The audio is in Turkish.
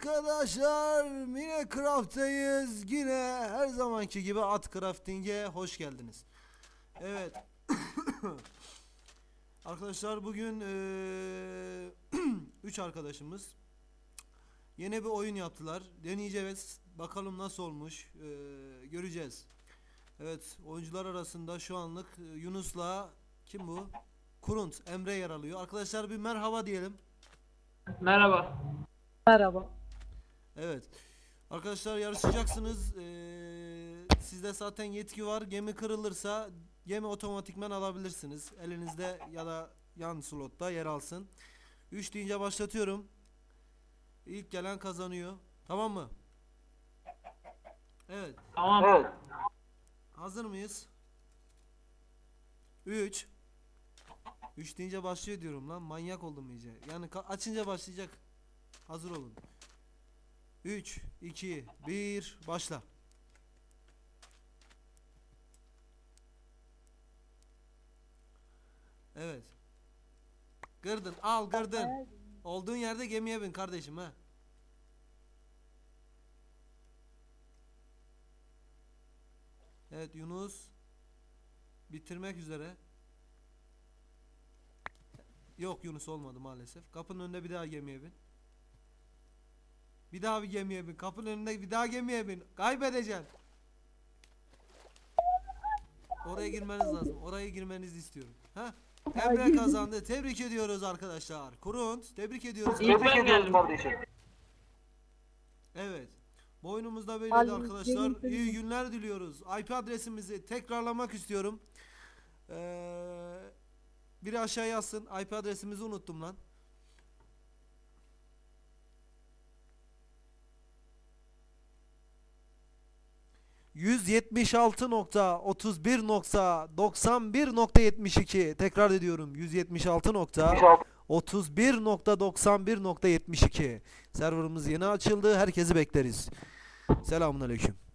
Arkadaşlar Minecraft'tayız. Yine her zamanki gibi at crafting'e hoş geldiniz. Evet. Arkadaşlar bugün 3 arkadaşımız yeni bir oyun yaptılar. Deneyeceğiz. Bakalım nasıl olmuş. Eee, göreceğiz. Evet, oyuncular arasında şu anlık e, Yunus'la kim bu? Kurunt, Emre yer alıyor. Arkadaşlar bir merhaba diyelim. Merhaba. Merhaba. Evet. Arkadaşlar yarışacaksınız. Ee, sizde zaten yetki var. Gemi kırılırsa gemi otomatikmen alabilirsiniz. Elinizde ya da yan slotta yer alsın. 3 deyince başlatıyorum. İlk gelen kazanıyor. Tamam mı? Evet. Tamam. Evet. Hazır mıyız? 3 3 deyince başlıyor diyorum lan. Manyak oldum iyice. Yani açınca başlayacak. Hazır olun. 3 2 1 başla. Evet. Gırdın al gırdın. Olduğun yerde gemiye bin kardeşim ha. Evet Yunus bitirmek üzere. Yok Yunus olmadı maalesef. Kapının önünde bir daha gemiye bin. Bir daha bir gemiye bin. Kapının önünde bir daha gemiye bin. Kaybedeceksin. Oraya girmeniz lazım. Oraya girmenizi istiyorum. Ha? Emre kazandı. Tebrik ediyoruz arkadaşlar. Kurunt tebrik ediyoruz. İlk ben geldim. Evet. Bu oyunumuzda böyleydi arkadaşlar. benim- İyi günler diliyoruz. IP adresimizi tekrarlamak istiyorum. Ee, biri aşağı yazsın. IP adresimizi unuttum lan. %76.31.91.72 tekrar ediyorum 176.31.91.72 serverımız yeni açıldı herkesi bekleriz. Selamun aleyküm